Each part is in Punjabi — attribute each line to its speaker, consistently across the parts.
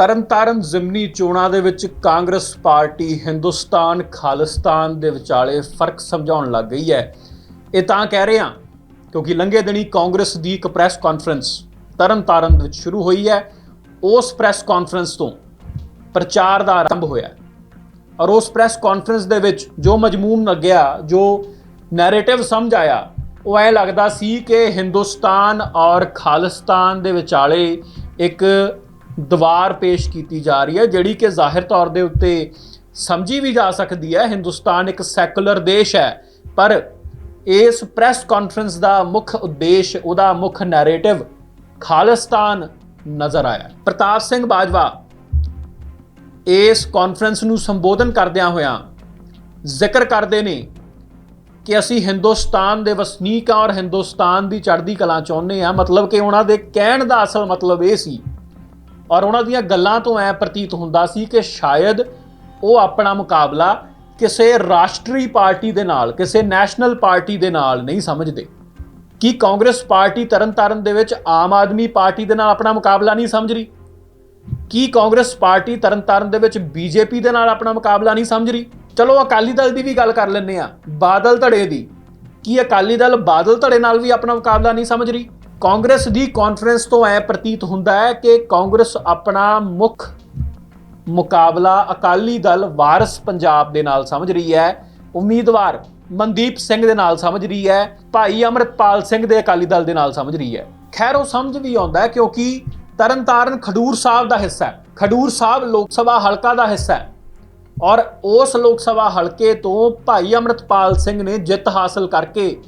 Speaker 1: ਤਰਨਤਾਰਨ ਜ਼ਿਮਨੀ ਚੋਣਾਂ ਦੇ ਵਿੱਚ ਕਾਂਗਰਸ ਪਾਰਟੀ ਹਿੰਦੁਸਤਾਨ, ਖਾਲਿਸਤਾਨ ਦੇ ਵਿਚਾਲੇ ਫ਼ਰਕ ਸਮਝਾਉਣ ਲੱਗ ਗਈ ਹੈ। ਇਹ ਤਾਂ ਕਹਿ ਰਹੇ ਹਾਂ, ਕਿਉਂਕਿ ਲੰਘੇ ਦਿਨੀ ਕਾਂਗਰਸ ਦੀ ਇੱਕ ਪ੍ਰੈਸ ਕਾਨਫਰੰਸ ਤਰਨਤਾਰਨ ਵਿੱਚ ਸ਼ੁਰੂ ਹੋਈ ਹੈ। ਉਸ ਪ੍ਰੈਸ ਕਾਨਫਰੰਸ ਤੋਂ ਪ੍ਰਚਾਰ ਦਾ ਆਰੰਭ ਹੋਇਆ ਔਰ ਉਸ ਪ੍ਰੈਸ ਕਾਨਫਰੰਸ ਦੇ ਵਿੱਚ ਜੋ ਮਜਮੂਨ ਲੱਗਿਆ, ਜੋ ਨੈਰੇਟਿਵ ਸਮਝ ਆਇਆ, ਉਹ ਐ ਲੱਗਦਾ ਸੀ ਕਿ ਹਿੰਦੁਸਤਾਨ ਔਰ ਖਾਲਿਸਤਾਨ ਦੇ ਵਿਚਾਲੇ ਇੱਕ ਦੀਵਾਰ ਪੇਸ਼ ਕੀਤੀ ਜਾ ਰਹੀ ਹੈ, ਜਿਹੜੀ ਕਿ ਜ਼ਾਹਿਰ ਤੌਰ ਦੇ ਉੱਤੇ ਸਮਝੀ ਵੀ ਜਾ ਸਕਦੀ ਹੈ, ਹਿੰਦੁਸਤਾਨ ਇੱਕ ਸੈਕੂਲਰ ਦੇਸ਼ ਹੈ, ਪਰ ਇਸ ਪ੍ਰੈਸ ਕਾਨਫਰੰਸ ਦਾ ਮੁੱਖ ਉਦੇਸ਼, ਉਹਦਾ ਮੁੱਖ ਨੈਰੇਟਿਵ ਖਾਲਿਸਤਾਨ ਨਜ਼ਰ ਆਇਆ ਪ੍ਰਤਾਪ ਸਿੰਘ ਬਾਜਵਾ ਇਸ ਕਾਨਫਰੰਸ ਨੂੰ ਸੰਬੋਧਨ ਕਰਦਿਆਂ ਹੋਇਆਂ ਜ਼ਿਕਰ ਕਰਦੇ ਨੇ ਕਿ ਅਸੀਂ ਹਿੰਦੁਸਤਾਨ ਦੇ ਵਸਨੀਕ ਹਾਂ ਔਰ ਹਿੰਦੁਸਤਾਨ ਦੀ ਚੜ੍ਹਦੀ ਕਲਾ ਚਾਹੁੰਦੇ ਆ ਮਤਲਬ ਕਿ ਉਹਨਾਂ ਦੇ ਕਹਿਣ ਦਾ ਅਸਲ ਮਤਲਬ ਇਹ ਸੀ ਔਰ ਉਹਨਾਂ ਦੀਆਂ ਗੱਲਾਂ ਤੋਂ ਐ ਪ੍ਰਤੀਤ ਹੁੰਦਾ ਸੀ ਕਿ ਸ਼ਾਇਦ ਉਹ ਆਪਣਾ ਮੁਕਾਬਲਾ ਕਿਸੇ ਰਾਸ਼ਟਰੀ ਪਾਰਟੀ ਦੇ ਨਾਲ, ਕਿਸੇ ਨੈਸ਼ਨਲ ਪਾਰਟੀ ਦੇ ਨਾਲ ਨਹੀਂ ਸਮਝਦੇ। ਕੀ ਕਾਂਗਰਸ ਪਾਰਟੀ ਤਰਨਤਾਰਨ ਦੇ ਵਿੱਚ ਆਮ ਆਦਮੀ ਪਾਰਟੀ ਦੇ ਨਾਲ ਆਪਣਾ ਮੁਕਾਬਲਾ ਨਹੀਂ ਸਮਝ ਰਹੀ? ਕੀ ਕਾਂਗਰਸ ਪਾਰਟੀ ਤਰਨਤਾਰਨ ਦੇ ਵਿੱਚ ਬੀਜੇਪੀ ਦੇ ਨਾਲ ਆਪਣਾ ਮੁਕਾਬਲਾ ਨਹੀਂ ਸਮਝ ਰਹੀ? ਚਲੋ, ਅਕਾਲੀ ਦਲ ਦੀ ਵੀ ਗੱਲ ਕਰ ਲੈਂਦੇ ਆ ਬਾਦਲ ਧੜੇ ਦੀ। ਕੀ ਅਕਾਲੀ ਦਲ ਬਾਦਲ ਧੜੇ ਨਾਲ ਵੀ ਆਪਣਾ ਮੁਕਾਬਲਾ ਨਹੀਂ ਸਮਝ ਰਹੀ? ਕਾਂਗਰਸ ਦੀ ਕਾਨਫਰੰਸ ਤੋਂ ਐ ਪ੍ਰਤੀਤ ਹੁੰਦਾ ਹੈ ਕਿ ਕਾਂਗਰਸ ਆਪਣਾ ਮੁੱਖ ਮੁਕਾਬਲਾ ਅਕਾਲੀ ਦਲ ਵਾਰਿਸ ਪੰਜਾਬ ਦੇ ਨਾਲ ਸਮਝ ਰਹੀ ਹੈ। ਉਮੀਦਵਾਰ ਮਨਦੀਪ ਸਿੰਘ ਦੇ ਨਾਲ ਸਮਝ ਰਹੀ ਹੈ। ਭਾਈ ਅਮਰਤਪਾਲ ਸਿੰਘ ਦੇ ਅਕਾਲੀ ਦਲ ਦੇ ਨਾਲ ਸਮਝ ਰਹੀ ਹੈ। ਖੈਰ, ਉਹ ਸਮਝ ਵੀ ਆਉਂਦਾ ਕਿਉਂਕਿ ਤਰਨਤਾਰਨ ਖਡੂਰ ਸਾਹਿਬ ਦਾ ਹਿੱਸਾ ਹੈ। ਖਡੂਰ ਸਾਹਿਬ ਲੋਕ ਸਭਾ ਹਲਕਾ ਦਾ ਹਿੱਸਾ ਹੈ। ਔਰ ਉਸ ਲੋਕ ਸਭਾ ਹਲਕੇ ਤੋਂ ਭਾਈ ਅਮਰਤਪਾਲ ਸਿੰਘ ਨੇ ਜਿੱਤ ਹਾਸਲ ਕਰਕੇ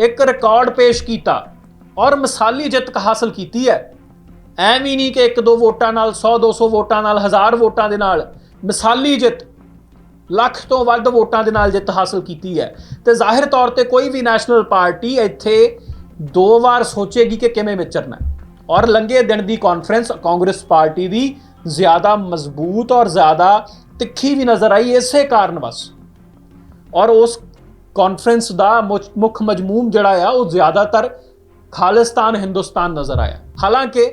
Speaker 1: ਇੱਕ ਰਿਕਾਰਡ ਪੇਸ਼ ਕੀਤਾ। ਔਰ ਮਿਸਾਲੀ ਜਿੱਤ ਹਾਸਲ ਕੀਤੀ ਹੈ। ਐਵੇਂ ਨਹੀਂ ਕਿ ਇੱਕ ਦੋ ਵੋਟਾਂ ਨਾਲ 100 200 ਵੋਟਾਂ ਨਾਲ, ਹਜ਼ਾਰ ਵੋਟਾਂ ਦੇ ਨਾਲ ਮਿਸਾਲੀ ਜਿੱਤ, ਲੱਖ ਤੋਂ ਵੱਧ ਵੋਟਾਂ ਦੇ ਨਾਲ ਜਿੱਤ ਹਾਸਲ ਕੀਤੀ ਹੈ। ਤੇ ਜ਼ਾਹਿਰ ਤੌਰ ਤੇ ਕੋਈ ਵੀ ਨੈਸ਼ਨਲ ਪਾਰਟੀ ਇੱਥੇ ਦੋ ਵਾਰ ਸੋਚੇਗੀ ਕਿ ਕਿਵੇਂ ਵਿਚਰਨਾ ਔਰ ਲੰਗੇ ਦਿਨ ਦੀ ਕਾਨਫਰੰਸ ਕਾਂਗਰਸ ਪਾਰਟੀ ਦੀ ਜ਼ਿਆਦਾ ਮਜ਼ਬੂਤ ਔਰ ਜ਼ਿਆਦਾ ਤਿੱਖੀ ਵੀ ਨਜ਼ਰ ਆਈ ਇਸੇ ਕਾਰਨ ਬਸ। ਔਰ ਉਸ ਕਾਨਫਰੰਸ ਦਾ ਮੁੱਖ- ਮਜ਼ਮੂਮ ਜਿਹੜਾ ਆ, ਉਹ ਜ਼ਿਆਦਾਤਰ ਖਾਲਿਸਤਾਨ ਹਿੰਦੁਸਤਾਨ ਨਜ਼ਰ ਆਇਆ। ਹਾਲਾਂਕਿ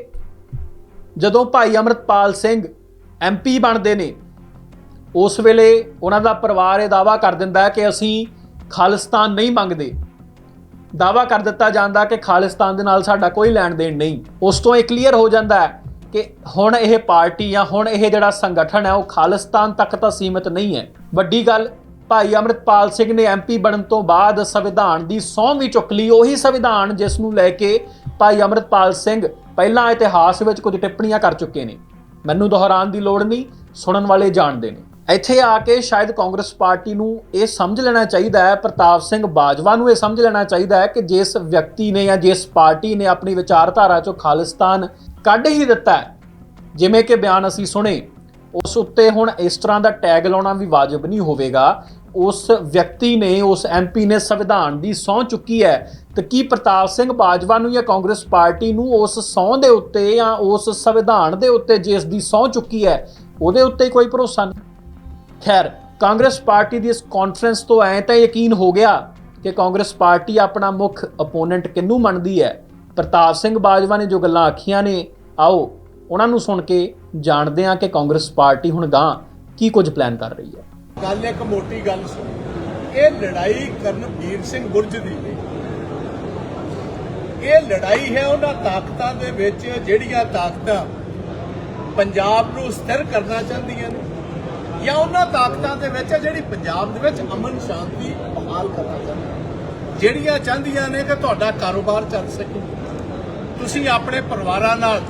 Speaker 1: ਜਦੋਂ ਭਾਈ ਅਮਰਤਪਾਲ ਸਿੰਘ ਐਮਪੀ ਬਣਦੇ ਨੇ, ਉਸ ਵੇਲੇ ਉਹਨਾਂ ਦਾ ਪਰਿਵਾਰ ਇਹ ਦਾਵਾ ਕਰ ਦਿੰਦਾ ਹੈ ਕਿ ਅਸੀਂ ਖਾਲਿਸਤਾਨ ਨਹੀਂ ਮੰਗਦੇ। ਦਾਵਾ ਕਰ ਦਿੱਤਾ ਜਾਂਦਾ ਕਿ ਖਾਲਿਸਤਾਨ ਦੇ ਨਾਲ ਸਾਡਾ ਕੋਈ ਲੈਣ ਦੇਣ ਨਹੀਂ। ਉਸ ਤੋਂ ਇਹ ਕਲੀਅਰ ਹੋ ਜਾਂਦਾ ਹੈ ਕਿ ਹੁਣ ਇਹ ਪਾਰਟੀ ਜਾਂ ਹੁਣ ਇਹ ਜਿਹੜਾ ਸੰਗਠਨ ਹੈ, ਉਹ ਖਾਲਿਸਤਾਨ ਤੱਕ ਤਾਂ ਸੀਮਿਤ ਨਹੀਂ ਹੈ। ਵੱਡੀ ਗੱਲ ਭਾਈ ਅਮਰਿਤਪਾਲ ਸਿੰਘ ਨੇ ਐਮਪੀ ਬਣਨ ਤੋਂ ਬਾਅਦ ਸੰਵਿਧਾਨ ਦੀ ਸਹੁੰ ਵੀ ਚੁੱਕ ਲਈ। ਉਹੀ ਸੰਵਿਧਾਨ ਜਿਸ ਨੂੰ ਲੈ ਕੇ ਭਾਈ ਅਮਰਿਤਪਾਲ ਸਿੰਘ ਪਹਿਲਾਂ ਇਤਿਹਾਸ ਵਿੱਚ ਕੁਝ ਟਿੱਪਣੀਆਂ ਕਰ ਚੁੱਕੇ ਨੇ। ਮੈਨੂੰ ਦੁਹਰਾਉਣ ਦੀ ਲੋੜ ਨਹੀਂ, ਸੁਣਨ ਵਾਲੇ ਜਾਣਦੇ ਨੇ। ਇੱਥੇ ਆ ਕੇ ਸ਼ਾਇਦ ਕਾਂਗਰਸ ਪਾਰਟੀ ਨੂੰ ਇਹ ਸਮਝ ਲੈਣਾ ਚਾਹੀਦਾ ਹੈ, ਪ੍ਰਤਾਪ ਸਿੰਘ ਬਾਜਵਾ ਨੂੰ ਇਹ ਸਮਝ ਲੈਣਾ ਚਾਹੀਦਾ ਹੈ ਕਿ ਜਿਸ ਵਿਅਕਤੀ ਨੇ ਜਾਂ ਜਿਸ ਪਾਰਟੀ ਨੇ ਆਪਣੀ ਵਿਚਾਰਧਾਰਾ ਚੋਂ ਖਾਲਿਸਤਾਨ ਕੱਢ ਹੀ ਦਿੱਤਾ ਜਿਵੇਂ ਕਿ ਬਿਆਨ ਅਸੀਂ ਸੁਣੇ, ਉਸ ਉੱਤੇ ਹੁਣ ਇਸ ਤਰ੍ਹਾਂ ਦਾ ਟੈਗ ਲਾਉਣਾ ਵੀ ਵਾਜਬ ਨਹੀਂ ਹੋਵੇਗਾ। ਉਸ ਵਿਅਕਤੀ ਨੇ, ਉਸ ਐਮਪੀ ਨੇ ਸੰਵਿਧਾਨ ਦੀ ਸਹੁੰ ਚੁੱਕੀ ਹੈ, ਤੇ ਕੀ ਪ੍ਰਤਾਪ ਸਿੰਘ ਬਾਜਵਾ ਨੂੰ ਜਾਂ ਕਾਂਗਰਸ ਪਾਰਟੀ ਨੂੰ ਉਸ ਸਹੁੰ ਦੇ ਉੱਤੇ ਜਾਂ ਉਸ ਸੰਵਿਧਾਨ ਦੇ ਉੱਤੇ ਜਿਸ ਦੀ ਸਹੁੰ ਚੁੱਕੀ ਹੈ, ਉਹਦੇ ਉੱਤੇ ਕੋਈ ਭਰੋਸਾ ਨਹੀਂ? ਖੈਰ, ਕਾਂਗਰਸ ਪਾਰਟੀ ਦੀ ਇਸ ਕਾਨਫਰੰਸ ਤੋਂ ਐ ਤਾਂ ਯਕੀਨ ਹੋ ਗਿਆ ਕਿ ਕਾਂਗਰਸ ਪਾਰਟੀ ਆਪਣਾ ਮੁੱਖ ਅਪੋਨੈਂਟ ਕਿੰਨੂੰ ਮੰਨਦੀ ਹੈ? ਪ੍ਰਤਾਪ ਸਿੰਘ ਬਾਜਵਾ ਨੇ ਜੋ ਗੱਲਾਂ ਆਖੀਆਂ ਨੇ, ਆਓ ਉਹਨਾਂ ਨੂੰ ਸੁਣ ਕੇ ਜਾਣਦੇ ਹਾਂ ਕਿ ਕਾਂਗਰਸ ਪਾਰਟੀ ਹੁਣ ਗਾਂ ਕੀ ਕੁਝ ਪਲਾਨ ਕਰ ਰਹੀ ਹੈ।
Speaker 2: ਗੱਲ ਇੱਕ ਮੋਟੀ ਗੱਲ ਸੁਣ। ਇਹ ਲੜਾਈ ਕਰਨਵੀਰ ਸਿੰਘ ਬੁਰਜ ਦੀ ਨਹੀਂ ਇਹ ਲੜਾਈ ਹੈ ਉਹਨਾਂ ਤਾਕਤਾਂ ਦੇ ਵਿੱਚ ਜਿਹੜੀਆਂ ਤਾਕਤਾਂ ਪੰਜਾਬ ਨੂੰ ਸਥਿਰ ਕਰਨਾ ਚਾਹੁੰਦੀਆਂ ਨੇ ਜਾਂ ਉਹਨਾਂ ਤਾਕਤਾਂ ਦੇ ਵਿੱਚ ਜਿਹੜੀ ਪੰਜਾਬ ਦੇ ਵਿੱਚ ਅਮਨ ਸ਼ਾਂਤੀ ਬਹਾਲ ਕਰਨਾ ਚਾਹੁੰਦੀਆਂ ਜਿਹੜੀਆਂ ਚਾਹੁੰਦੀਆਂ ਨੇ ਕਿ ਤੁਹਾਡਾ ਕਾਰੋਬਾਰ ਚੱਲ ਸਕੇ। ਤੁਸੀਂ ਆਪਣੇ ਪਰਿਵਾਰਾਂ ਨਾਲ,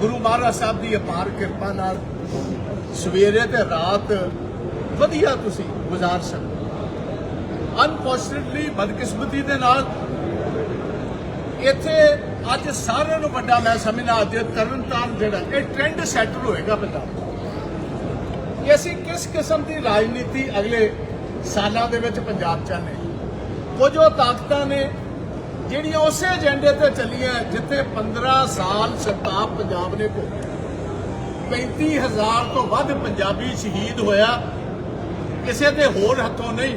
Speaker 2: ਗੁਰੂ ਮਹਾਰਾਜ ਸਾਹਿਬ ਦੀ ਅਪਾਰ ਕਿਰਪਾ ਨਾਲ ਸਵੇਰੇ ਤੇ ਰਾਤ ਵਧੀਆ ਤੁਸੀਂ ਗੁਜ਼ਾਰ ਸਕਦੇ ਅਨਫੋਰਚੂਨਟਲੀ ਬਦਕਿਸਮਤੀ ਦੇ ਨਾਲ ਇੱਥੇ ਅੱਜ ਸਾਰਿਆਂ ਨੂੰ ਵੱਡਾ ਮੈਂ ਸਮਝਦਾ ਅੱਜ ਤਰਨਤਾਰਨ ਜਿਹੜਾ, ਇਹ ਟ੍ਰੈਂਡ ਸੈਟਲ ਹੋਏਗਾ ਪੰਜਾਬ ਕਿ ਅਸੀਂ ਕਿਸ ਕਿਸਮ ਦੀ ਰਾਜਨੀਤੀ ਅਗਲੇ ਸਾਲਾਂ ਦੇ ਵਿੱਚ ਪੰਜਾਬ ਚਾਹਨੇ ਕੁਝ ਉਹ ਤਾਕਤਾਂ ਨੇ ਜਿਹੜੀਆਂ ਉਸੇ ਏਜੰਡੇ ਤੇ ਚੱਲੀਆਂ ਜਿੱਥੇ 15 ਸਾਲ ਸ਼ਤਾਬ ਪੰਜਾਬ ਨੇ ਭੋਗਿਆ। 35000 ਤੋਂ ਵੱਧ ਪੰਜਾਬੀ ਸ਼ਹੀਦ ਹੋਇਆ। ਕਿਸੇ ਦੇ ਹੋਰ ਹੱਥੋਂ ਨਹੀਂ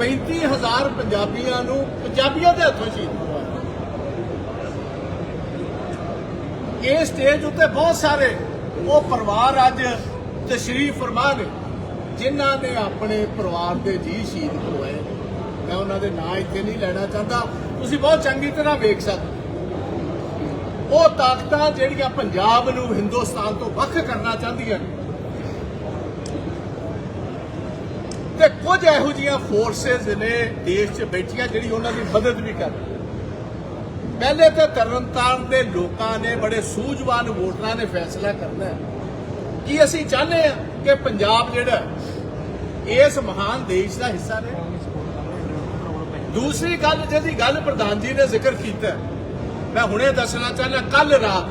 Speaker 2: 35000 ਪੰਜਾਬੀਆਂ ਨੂੰ ਪੰਜਾਬੀਆਂ ਦੇ ਹੱਥੋਂ ਸ਼ਹੀਦ ਹੋਇਆ। ਇਹ ਸਟੇਜ ਉੱਤੇ ਬਹੁਤ ਸਾਰੇ ਉਹ ਪਰਿਵਾਰ ਅੱਜ ਤਸ਼ਰੀਫ ਫਰਮਾ ਨੇ, ਜਿਨ੍ਹਾਂ ਨੇ ਆਪਣੇ ਪਰਿਵਾਰ ਦੇ ਜੀ ਸ਼ਹੀਦ ਹੋਏ ਮੈਂ ਉਹਨਾਂ ਦੇ ਨਾਂ ਇੱਥੇ ਨਹੀਂ ਲੈਣਾ ਚਾਹੁੰਦਾ। ਤੁਸੀਂ ਬਹੁਤ ਚੰਗੀ ਤਰ੍ਹਾਂ ਵੇਖ ਸਕਦੇ ਉਹ ਤਾਕਤਾਂ ਜਿਹੜੀਆਂ ਪੰਜਾਬ ਨੂੰ ਹਿੰਦੁਸਤਾਨ ਤੋਂ ਵੱਖ ਕਰਨਾ ਚਾਹੁੰਦੀਆਂ ਨੇ ਤੇ ਕੁਝ ਇਹੋ ਜਿਹੀਆਂ ਫੋਰਸਸ ਨੇ ਦੇਸ਼ 'ਚ ਬੈਠੀਆਂ ਜਿਹੜੀ ਉਹਨਾਂ ਦੀ ਮਦਦ ਵੀ ਕਰ ਰਹੀ ਪਹਿਲੇ ਤੇ ਤਰਨਤਾਰਨ ਦੇ ਲੋਕਾਂ ਨੇ ਬੜੇ ਸੂਝਵਾਨ ਵੋਟਰਾਂ ਨੇ ਫੈਸਲਾ ਕਰਨਾ ਹੈ। ਕਿ ਅਸੀਂ ਚਾਹੁੰਦੇ ਹਾਂ ਕਿ ਪੰਜਾਬ ਜਿਹੜਾ ਇਸ ਮਹਾਨ ਦੇਸ਼ ਦਾ ਹਿੱਸਾ ਰਹੇ? ਦੂਸਰੀ ਗੱਲ ਜਿਹਦੀ ਗੱਲ ਪ੍ਰਧਾਨ ਜੀ ਨੇ ਜ਼ਿਕਰ ਕੀਤਾ ਮੈਂ ਹੁਣੇ ਦੱਸਣਾ ਚਾਹੁੰਦਾ ਕੱਲ ਰਾਤ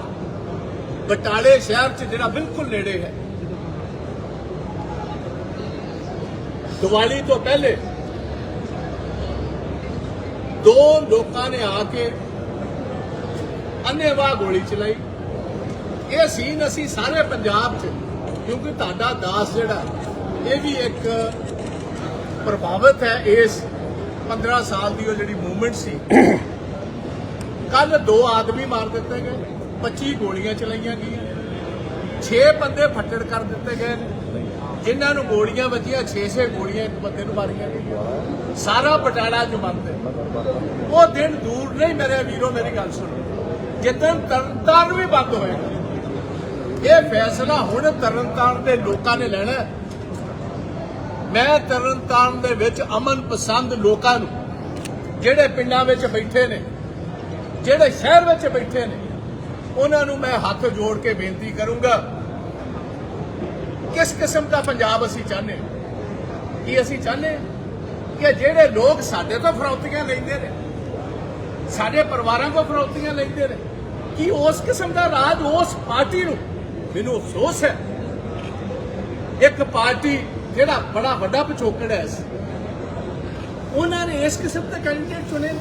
Speaker 2: ਬਟਾਲੇ ਸ਼ਹਿਰ 'ਚ ਜਿਹੜਾ ਬਿਲਕੁਲ ਨੇੜੇ ਹੈ ਦੀਵਾਲੀ ਤੋਂ ਪਹਿਲੇ ਦੋ ਲੋਕਾਂ ਨੇ ਆ ਕੇ ਅੰਨੇਵਾਹ ਗੋਲੀ ਚਲਾਈ। ਇਹ ਸੀਨ ਅਸੀਂ ਸਾਰੇ ਪੰਜਾਬ 'ਚ, ਕਿਉਂਕਿ ਤੁਹਾਡਾ ਦਾਸ ਜਿਹੜਾ, ਇਹ ਵੀ ਇੱਕ ਪ੍ਰਭਾਵਿਤ ਹੈ ਇਸ 15 ਸਾਲ ਦੀ ਉਹ ਜਿਹੜੀ ਮੂਵਮੈਂਟ ਸੀ। ਕੱਲ ਦੋ ਆਦਮੀ ਮਾਰ ਦਿੱਤੇ ਗਏ 25 ਗੋਲੀਆਂ ਚਲਾਈਆਂ ਗਈਆਂ 6 ਬੰਦੇ ਫੱਟੜ ਕਰ ਦਿੱਤੇ ਗਏ ਨੇ। ਜਿਨ੍ਹਾਂ ਨੂੰ ਗੋਲੀਆਂ ਵੱਜੀਆਂ 6-6 ਗੋਲੀਆਂ ਇੱਕ ਬੰਦੇ ਨੂੰ ਮਾਰੀਆਂ ਗਈਆਂ। ਸਾਰਾ ਬਟਾਲਾ ਚ ਉਹ ਦਿਨ ਦੂਰ ਨਹੀਂ, ਮੇਰੇ ਵੀਰੋ, ਮੇਰੀ ਗੱਲ ਸੁਣੋ। ਜਿੱਦਣ ਤਰਨਤਾਰਨ ਵੀ ਬੰਦ ਹੋਏਗਾ, ਇਹ ਫੈਸਲਾ ਹੁਣ ਤਰਨਤਾਰਨ ਦੇ ਲੋਕਾਂ ਨੇ ਲੈਣਾ ਮੈਂ ਤਰਨਤਾਰਨ ਦੇ ਵਿੱਚ ਅਮਨ ਪਸੰਦ ਲੋਕਾਂ ਨੂੰ, ਜਿਹੜੇ ਪਿੰਡਾਂ ਵਿੱਚ ਬੈਠੇ ਨੇ, ਜਿਹੜੇ ਸ਼ਹਿਰ ਵਿੱਚ ਬੈਠੇ ਨੇ, ਉਹਨਾਂ ਨੂੰ ਮੈਂ ਹੱਥ ਜੋੜ ਕੇ ਬੇਨਤੀ ਕਰੂੰਗਾ ਕਿਸ ਕਿਸਮ ਦਾ ਪੰਜਾਬ ਅਸੀਂ ਚਾਹੁੰਦੇ ਹਾਂ? ਕੀ ਅਸੀਂ ਚਾਹੁੰਦੇ ਕਿ ਜਿਹੜੇ ਲੋਕ ਸਾਡੇ ਤੋਂ ਫਰੌਤੀਆਂ ਲੈਂਦੇ ਨੇ, ਸਾਡੇ ਪਰਿਵਾਰਾਂ ਕੋਲ ਫਰੌਤੀਆਂ ਲੈਂਦੇ ਨੇ, ਕੀ ਉਸ ਕਿਸਮ ਦਾ ਰਾਜ ਉਸ ਪਾਰਟੀ ਨੂੰ? ਮੈਨੂੰ ਅਫਸੋਸ ਹੈ। ਇੱਕ ਪਾਰਟੀ ਜਿਹੜਾ ਬੜਾ ਵੱਡਾ ਪਿਛੋਕੜ ਹੈ ਉਹਨਾਂ ਨੇ ਇਸ ਕਿਸਮ ਦੇ ਕੈਂਡੀਡੇਟ ਚੁਣੇ ਨੇ।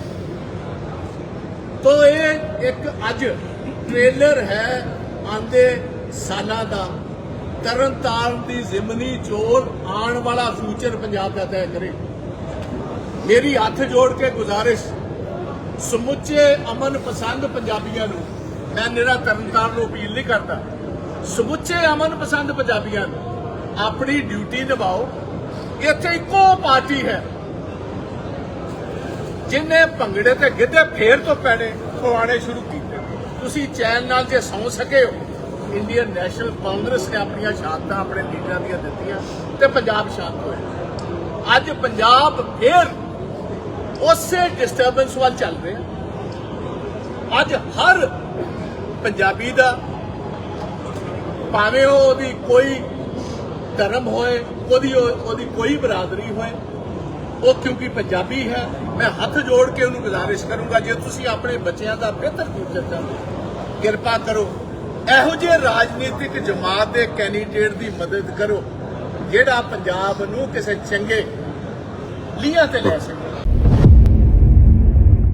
Speaker 2: ਤੋ ਇਹ ਇੱਕ ਅੱਜ ਟ੍ਰੇਲਰ ਹੈ ਆਂਦੇ ਸਾਲਾਂ ਦਾ ਤਰਨਤਾਰਨ ਦੀ ਜ਼ਿਮਨੀ ਚੋਣ ਆਉਣ ਵਾਲਾ ਫਿਊਚਰ ਪੰਜਾਬ ਦਾ ਤੈਅ ਕਰੇ। ਮੇਰੀ ਹੱਥ ਜੋੜ ਕੇ ਗੁਜ਼ਾਰਿਸ਼, ਸਮੁੱਚੇ ਅਮਨ ਪਸੰਦ ਪੰਜਾਬੀਆਂ ਨੂੰ, ਮੈਂ ਨਿਰਾ ਤਰਨਤਾਰਨ ਨੂੰ ਅਪੀਲ ਨਹੀਂ ਕਰਦਾ। ਸਮੁੱਚੇ ਅਮਨ ਪਸੰਦ ਪੰਜਾਬੀਆਂ ਨੂੰ, ਆਪਣੀ ਡਿਊਟੀ ਨਿਭਾਓ। ਇੱਥੇ ਇੱਕੋ ਪਾਰਟੀ ਹੈ। ਜਿਨੇ ਭੰਗੜੇ ਤੇ ਗਿੱਧੇ ਫੇਰ ਤੋਂ ਪੈਣੇ ਖਵਾਣੇ ਸ਼ੁਰੂ ਕੀਤੇ। ਤੁਸੀਂ ਚੈਨ ਨਾਲ ਜੇ ਸੌ ਸਕੇ ਹੋ। ਇੰਡੀਅਨ ਨੈਸ਼ਨਲ ਕਾਂਗਰਸ ਨੇ ਆਪਣੀਆਂ ਸ਼ਹਾਦਤਾਂ ਆਪਣੇ ਲੀਡਰਾਂ ਦੀਆਂ ਦਿੱਤੀਆਂ ਤੇ ਪੰਜਾਬ ਸ਼ਾਂਤ ਹੋਇਆ। ਅੱਜ ਪੰਜਾਬ ਫੇਰ ਉਸੇ ਡਿਸਟਰਬੈਂਸ ਵੱਲ ਚੱਲ ਰਿਹਾ। ਅੱਜ ਹਰ ਪੰਜਾਬੀ ਦਾ ਭਾਵੇਂ ਉਹ ਉਹਦੀ ਕੋਈ ਧਰਮ ਹੋਏ ਉਹਦੀ ਉਹਦੀ ਕੋਈ ਬਰਾਦਰੀ ਹੋਏ ਉਹ ਕਿਉਂਕਿ ਪੰਜਾਬੀ ਹੈ ਮੈਂ ਹੱਥ ਜੋੜ ਕੇ ਉਹਨੂੰ ਗੁਜ਼ਾਰਿਸ਼ ਕਰੂੰਗਾ ਜੇ ਤੁਸੀਂ ਆਪਣੇ ਬੱਚਿਆਂ ਦਾ ਬਿਹਤਰ ਫਿਊਚਰ ਚਾਹੁੰਦੇ ਹੋ, ਕਿਰਪਾ ਕਰੋ ਇਹੋ ਜਿਹੇ ਰਾਜਨੀਤਿਕ ਜਮਾਤ ਦੇ ਕੈਂਡੀਡੇਟ ਦੀ ਮਦਦ ਕਰੋ, ਜਿਹੜਾ ਪੰਜਾਬ ਨੂੰ ਕਿਸੇ ਚੰਗੇ ਲੀਹਾਂ ਤੇ ਲੈ ਸਕੇ।